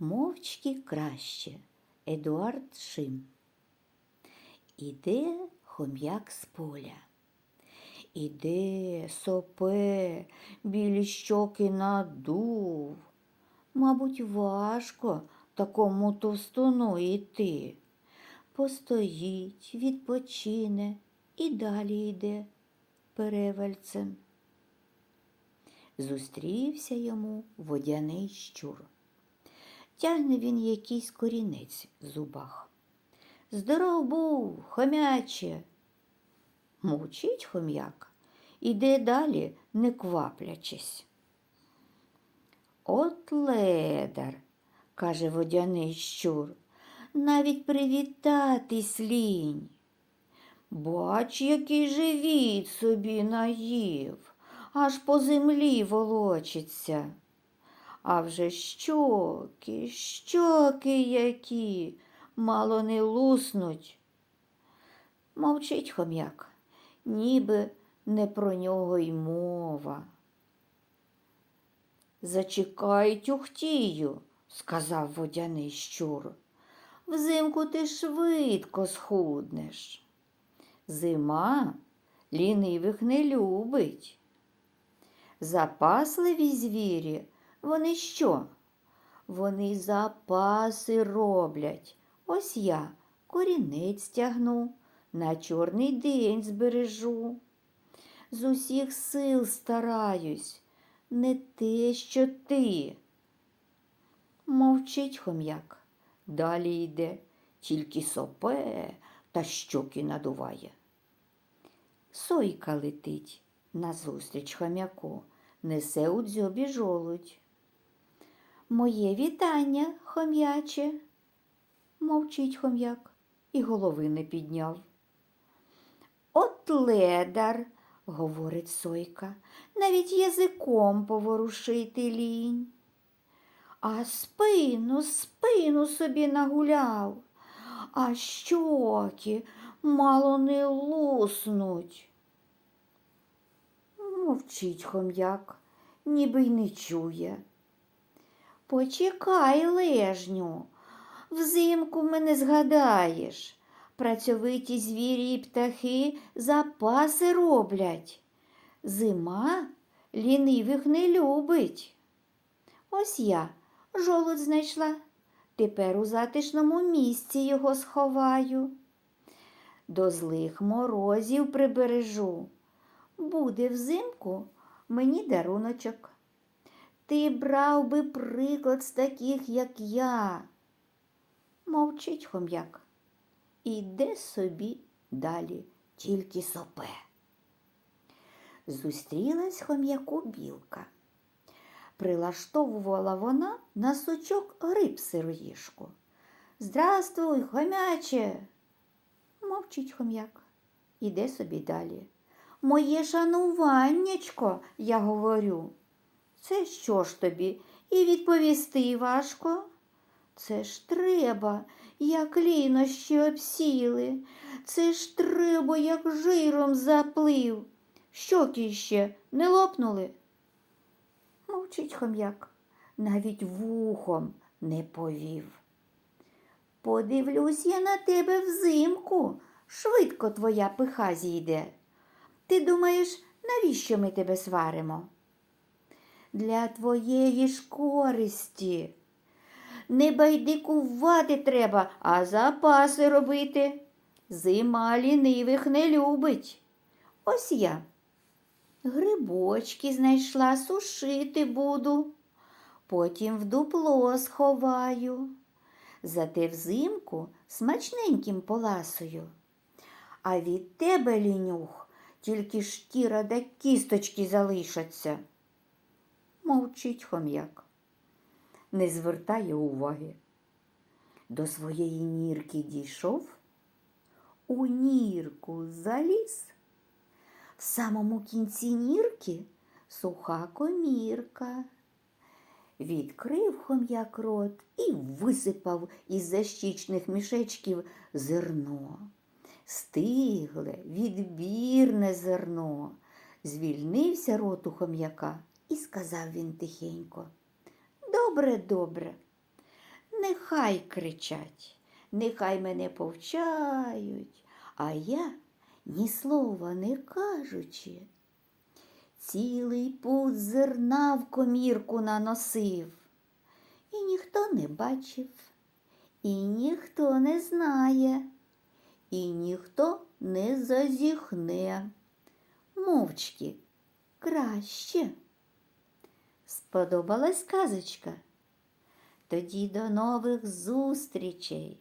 Мовчки краще. Едуард Шим. Іде хом'як з поля. Іде, сопе, білі щоки надув. Мабуть, важко такому товстону йти. Постоїть, відпочине і далі йде перевальцем. Зустрівся йому водяний щур. Тягне він якийсь корінець в зубах. Здоров був, хомяче. Мовчить хом'як, іде далі, не кваплячись. От ледар, каже водяний щур, навіть привітатись лінь. Бач, який живіт собі наїв, аж по землі волочиться. А вже щоки, щоки які, мало не луснуть. Мовчить хом'як, ніби не про нього й мова. Зачекай тюхтію, сказав водяний щур. Взимку ти швидко схуднеш. Зима лінивих не любить. Запасливі звірі, вони що? Вони запаси роблять. Ось я корінець тягну, на чорний день збережу. З усіх сил стараюсь, не те, що ти. Мовчить хом'як, далі йде, тільки сопе та щоки надуває. Сойка летить назустріч хом'яку, несе у дзьобі жолудь. Моє вітання, хом'яче, мовчить хом'як і голови не підняв. От ледар, говорить сойка, навіть язиком поворушити лінь. А спину, спину собі нагуляв, а щоки мало не луснуть. Мовчить хом'як, ніби й не чує. Почекай, лежню, взимку мене згадаєш. Працьовиті звірі і птахи запаси роблять. Зима лінивих не любить. Ось я жолудь знайшла. Тепер у затишному місці його сховаю. До злих морозів прибережу. Буде взимку мені даруночок. Ти брав би приклад з таких, як я. Мовчить хом'як. Іде собі далі, тільки сопе. Зустрілась хом'яку білка. Прилаштовувала вона на сучок гриб сироїшку. Здравствуй, хомяче. Мовчить хом'як. Іде собі далі. Моє шануваннячко, я говорю. Це що ж тобі? І відповісти важко. Це ж треба, як лінощі обсіли. Це ж треба, як жиром заплив. Щоки ще не лопнули? Мовчить хом'як, навіть вухом не повів. Подивлюсь я на тебе взимку, швидко твоя пиха зійде. Ти думаєш, навіщо ми тебе сваримо? Для твоєї ж користі. Не байдикувати треба, а запаси робити. Зима лінивих не любить. Ось я. Грибочки знайшла, сушити буду, потім в дупло сховаю. Зате взимку смачненьким поласую. А від тебе, лінюх, тільки шкіра да кісточки залишаться. Мовчить хом'як, не звертає уваги. До своєї нірки дійшов, у нірку заліз. В самому кінці нірки суха комірка. Відкрив хом'як рот і висипав із защічних мішечків зерно. Стигле, відбірне зерно. Звільнився рот у хом'яка і сказав він тихенько. Добре, добре. нехай кричать, нехай мене повчають, а я ні слова не кажучи. Цілий путь зерна в комірку наносив, і ніхто не бачив, і ніхто не знає, і ніхто не зазіхне. Мовчки краще. Сподобалась казочка? Тоді до нових зустрічей!